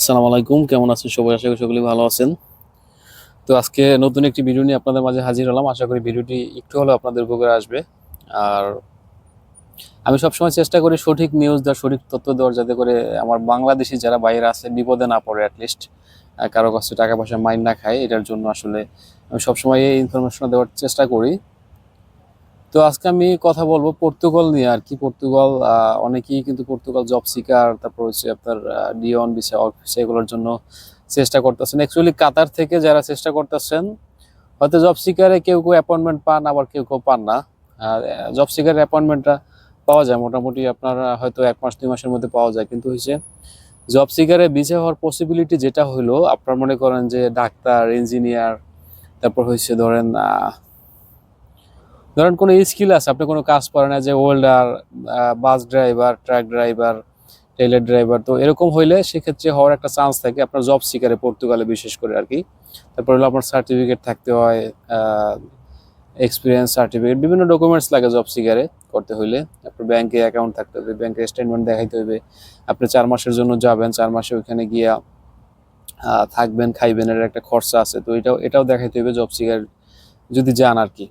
আসসালামু আলাইকুম, কেমন আছেন সবাই? আশা করি সকলেই ভালো আছেন। তো আজকে নতুন একটি ভিডিও নিয়ে আপনাদের মাঝে হাজির হলাম। আশা করি ভিডিওটি একটু হলেও আপনাদের উপকারে আসবে। আর আমি সবসময় চেষ্টা করি সঠিক নিউজ দেওয়ার, সঠিক তথ্য দেওয়ার, যাতে করে আমার বাংলাদেশি যারা বাইরে আছে বিপদে না পড়ে অ্যাটলিস্ট কারও কাছে টাকা পয়সা মাইন না খায়, এটার জন্য আসলে আমি সবসময় এই ইনফরমেশন দেওয়ার চেষ্টা করি। তো আজকে আমি কথা বলব পর্তুগাল নিয়ে আর কি। পর্তুগাল অনেকেই কিন্তু পর্তুগাল জব সিকার তারপর হচ্ছে আপনার ডিওন বিষয় অফিস এগুলোর জন্য চেষ্টা করতেছেন। অ্যাকচুয়ালি কাতার থেকে যারা চেষ্টা করতেছেন, হয়তো জব সিকারে কেউ কেউ অ্যাপয়েন্টমেন্ট পান, আবার কেউ কেউ পান না। জব সিকারের অ্যাপয়েন্টমেন্টটা পাওয়া যায়। মোটামুটি আপনার হয়তো এক মাস, দুই মাসের মধ্যে পাওয়া যায়। কিন্তু হয়েছে জব সিকারে ভিসা হওয়ার পসিবিলিটি যেটা হলো আপনার মনে করেন যে ডাক্তার ইঞ্জিনিয়ার তারপর হচ্ছে ধরেন ধরেন কোনো স্কিল আছে, আপনি কোনো কাজ করেন না যে welder bus driver truck driver tailor driver তো এরকম হইলে সেক্ষেত্রে হওয়ার একটা চান্স থাকে আপনার জব সিকারে পর্তুগালে বিশেষ করে আর কি। তারপর হলো আপনার সার্টিফিকেট থাকতে হয় এক্সপিরিয়েন্স সার্টিফিকেট বিভিন্ন ডকুমেন্টস লাগে জব সিকারে করতে হইলে। আপনার ব্যাংকে অ্যাকাউন্ট থাকতে হবে ব্যাংকের স্টেটমেন্ট দেখাইতে হবে। আপনি চার মাসের জন্য যাবেন, চার মাসে ওইখানে গিয়া থাকবেন, খাইবেন, এর একটা খরচা আছে। তো এটাও এটাও দেখাইতে হবে জব সিকার যদি যান আর কি।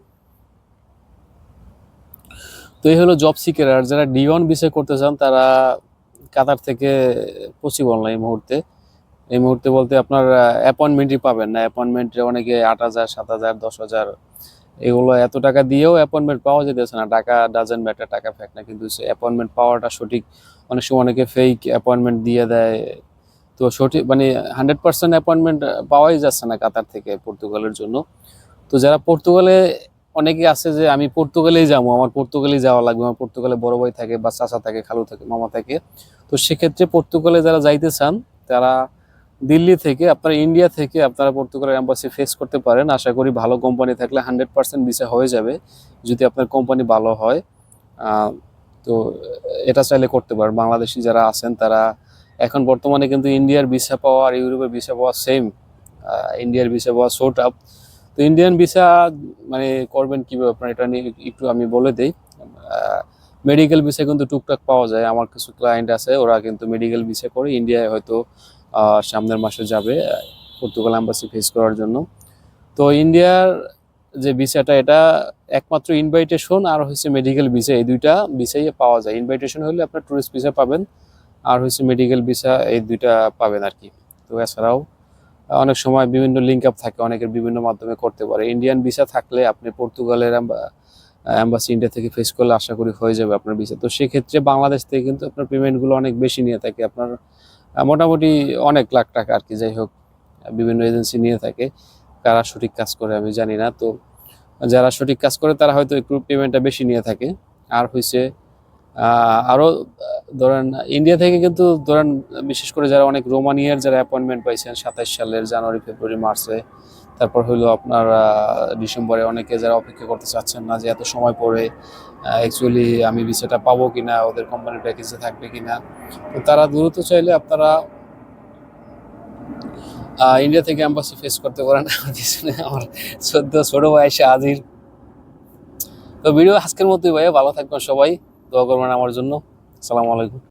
তো এই হলো জব সিকার আর যারা ডিওয়ান বিষয় করতে চান, তারা কাতার থেকে পসিবল না এই মুহূর্তে। এই মুহূর্তে বলতে আপনার অ্যাপয়েন্টমেন্টই পাবেন না। অ্যাপয়েন্টমেন্টে অনেকে আট হাজার, সাত হাজার, দশ হাজার, এগুলো এত টাকা দিয়েও অ্যাপয়েন্টমেন্ট পাওয়া যেতেছে না। টাকা ডাজেন্ট ম্যাটার টাকা ফ্যাক না, কিন্তু সে অ্যাপয়েন্টমেন্ট পাওয়াটা সঠিক। অনেক সময় অনেকে ফেক অ্যাপয়েন্টমেন্ট দিয়ে দেয়। তো সঠিক মানে হান্ড্রেড পার্সেন্ট অ্যাপয়েন্টমেন্ট পাওয়াই যাচ্ছে না কাতার থেকে পর্তুগালের জন্য। তো যারা পর্তুগালে অনেকে আছে যে আমি পর্তুগালেই যাব, আমার পর্তুগালেই যাওয়া লাগবে, আমার পর্তুগালে বড় ভাই থাকে বা চাচা থাকে, খালু থাকে, মামা থাকে। তো সেক্ষেত্রে পর্তুগালে যারা যাইতে চান, তারা দিল্লি থেকে, আপনারা ইন্ডিয়া থেকে আপনারা পর্তুগালের অ্যাম্বাসি ফেস করতে পারেন। আশা করি ভালো কোম্পানি থাকলে হান্ড্রেড পার্সেন্ট ভিসা হয়ে যাবে, যদি আপনার কোম্পানি ভালো হয়। তো এটা চাইলে করতে পারেন। বাংলাদেশি যারা আছেন, তারা এখন বর্তমানে কিন্তু ইন্ডিয়ার ভিসা পাওয়া আর ইউরোপের ভিসা পাওয়া সেম ইন্ডিয়ার ভিসা পাওয়া শো টাফ তো ইন্ডিয়ান ভিসা মানে করবেন কীভাবে? আপনার এটা নিয়ে একটু আমি বলে দিই। মেডিকেল ভিসা কিন্তু টুকটাক পাওয়া যায়। আমার কিছু ক্লায়েন্ট আছে, ওরা কিন্তু মেডিকেল ভিসা করে ইন্ডিয়ায় হয়তো সামনের মাসে যাবে পর্তুগাল অ্যাম্বাসি ফেস করার জন্য। তো ইন্ডিয়ার যে ভিসাটা এটা একমাত্র ইনভাইটেশন আর হচ্ছে মেডিকেল ভিসা এই দুইটা ভিসাই পাওয়া যায়। ইনভাইটেশন হলে আপনার টুরিস্ট ভিসা পাবেন, আর হচ্ছে মেডিকেল ভিসা এই দুইটা পাবেন আর কি। তো এছাড়াও অনেক সময় বিভিন্ন লিঙ্ক আপ থাকে, অনেকের বিভিন্ন মাধ্যমে করতে পারে। ইন্ডিয়ান ভিসা থাকলে আপনি পর্তুগালের অ্যাম্বাসি ইন্ডিয়া থেকে ফেস করলে আশা করি হয়ে যাবে আপনার ভিসা তো সেক্ষেত্রে বাংলাদেশ থেকে কিন্তু আপনার পেমেন্টগুলো অনেক বেশি নিয়ে থাকে। আপনার মোটামুটি অনেক লাখ টাকা আর কি, যাই হোক, বিভিন্ন এজেন্সি নিয়ে থাকে। কারা সঠিক কাজ করে আমি জানি না। তো যারা সঠিক কাজ করে তারা হয়তো একটু পেমেন্টটা বেশি নিয়ে থাকে। আর হয়েছে আরও ধরেন ইন্ডিয়া থেকে কিন্তু, ধরেন, বিশেষ করে যারা অনেক রোমানিয়ার যারা অ্যাপয়েন্টমেন্ট পাইছেন, সাতাইশ সালের জানুয়ারি, ফেব্রুয়ারি, মার্চে, তারপর হইল আপনার ডিসেম্বরে অনেকে যারা অপেক্ষা করতে চাচ্ছেন না যে এত সময় পরে অ্যাকচুয়ালি আমি ভিসাটা পাবো কিনা, ওদের কোম্পানির প্যাকেজে থাকবে কিনা, তো তারা দ্রুত চাইলে আপনারা ইন্ডিয়া থেকে অ্যাম্বাসি ফেস করতে পারেন। আমার আমার সদ্য ছোট এসে হাজির। তো ভিডিও আজকের মতোই ভাই ভালো থাকবেন সবাই। দোয়া করবেন আমার জন্য। আসসালামু আলাইকুম।